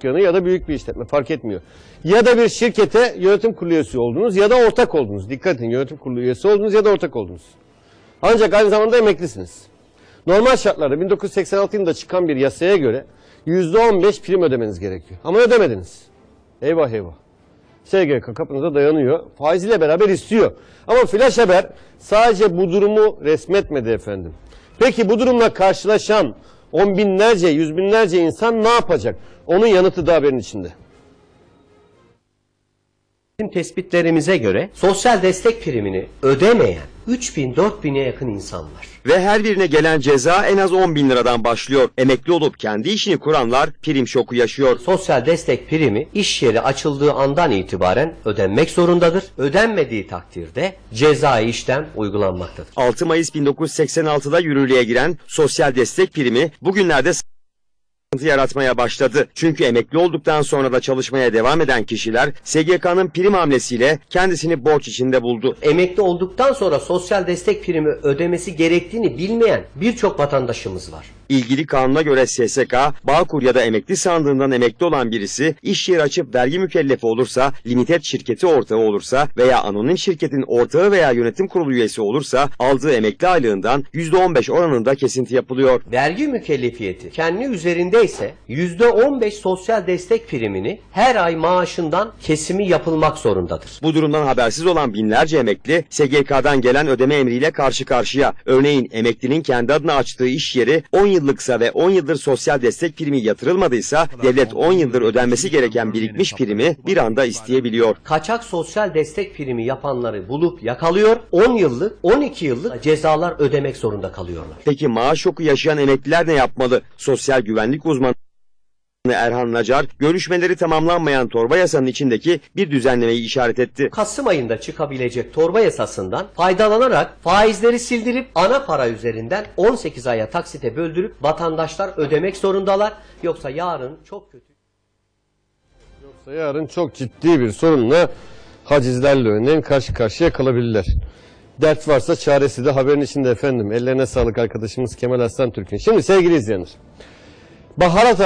dükkanı ya da büyük bir işletme fark etmiyor. Ya da bir şirkete yönetim kurulu üyesi oldunuz ya da ortak oldunuz. Dikkat edin yönetim kurulu üyesi oldunuz ya da ortak oldunuz. Ancak aynı zamanda emeklisiniz. Normal şartlarda 1986 yılında çıkan bir yasaya göre %15 prim ödemeniz gerekiyor. Ama ödemediniz. Eyvah eyvah. SGK kapınıza dayanıyor. Faiziyle beraber istiyor. Ama flash haber sadece bu durumu resmetmedi efendim. Peki bu durumla karşılaşan on binlerce, yüz binlerce insan ne yapacak? Onun yanıtı da haberin içinde. Bizim tespitlerimize göre sosyal destek primini ödemeyen 3000-4000'e yakın insan var. Ve her birine gelen ceza en az 10 bin liradan başlıyor. Emekli olup kendi işini kuranlar prim şoku yaşıyor. Sosyal destek primi iş yeri açıldığı andan itibaren ödenmek zorundadır. Ödenmediği takdirde cezai işlem uygulanmaktadır. 6 Mayıs 1986'da yürürlüğe giren sosyal destek primi bugünlerde sıkıntı yaratmaya başladı. Çünkü emekli olduktan sonra da çalışmaya devam eden kişiler SGK'nın prim hamlesiyle kendisini borç içinde buldu. Emekli olduktan sonra sosyal destek primi ödemesi gerektiğini bilmeyen birçok vatandaşımız var. İlgili kanuna göre SSK, Bağkur ya da emekli sandığından emekli olan birisi iş yeri açıp vergi mükellefi olursa, limited şirketi ortağı olursa veya anonim şirketin ortağı veya yönetim kurulu üyesi olursa aldığı emekli aylığından %15 oranında kesinti yapılıyor. Vergi mükellefiyeti kendi üzerindeyse %15 sosyal destek primini her ay maaşından kesimi yapılmak zorundadır. Bu durumdan habersiz olan binlerce emekli SGK'dan gelen ödeme emriyle karşı karşıya. Örneğin emeklinin kendi adına açtığı iş yeri 10 yıllıksa ve 10 yıldır sosyal destek primi yatırılmadıysa devlet 10 yıldır ödenmesi gereken birikmiş primi bir anda isteyebiliyor. Kaçak sosyal destek primi yapanları bulup yakalıyor. 10 yıllık, 12 yıllık cezalar ödemek zorunda kalıyorlar. Peki maaş şoku yaşayan emekliler ne yapmalı? Sosyal güvenlik uzmanı Erhan Nacar, görüşmeleri tamamlanmayan torba yasanın içindeki bir düzenlemeyi işaret etti. Kasım ayında çıkabilecek torba yasasından faydalanarak faizleri sildirip ana para üzerinden 18 aya taksite böldürüp vatandaşlar ödemek zorundalar. Yoksa yarın çok kötü Yoksa yarın çok ciddi bir sorunla hacizlerle örneğin karşı karşıya kalabilirler. Dert varsa çaresi de haberin içinde efendim. Ellerine sağlık arkadaşımız Kemal Aslan Türk'ün. Şimdi sevgili izleyenler. Baharat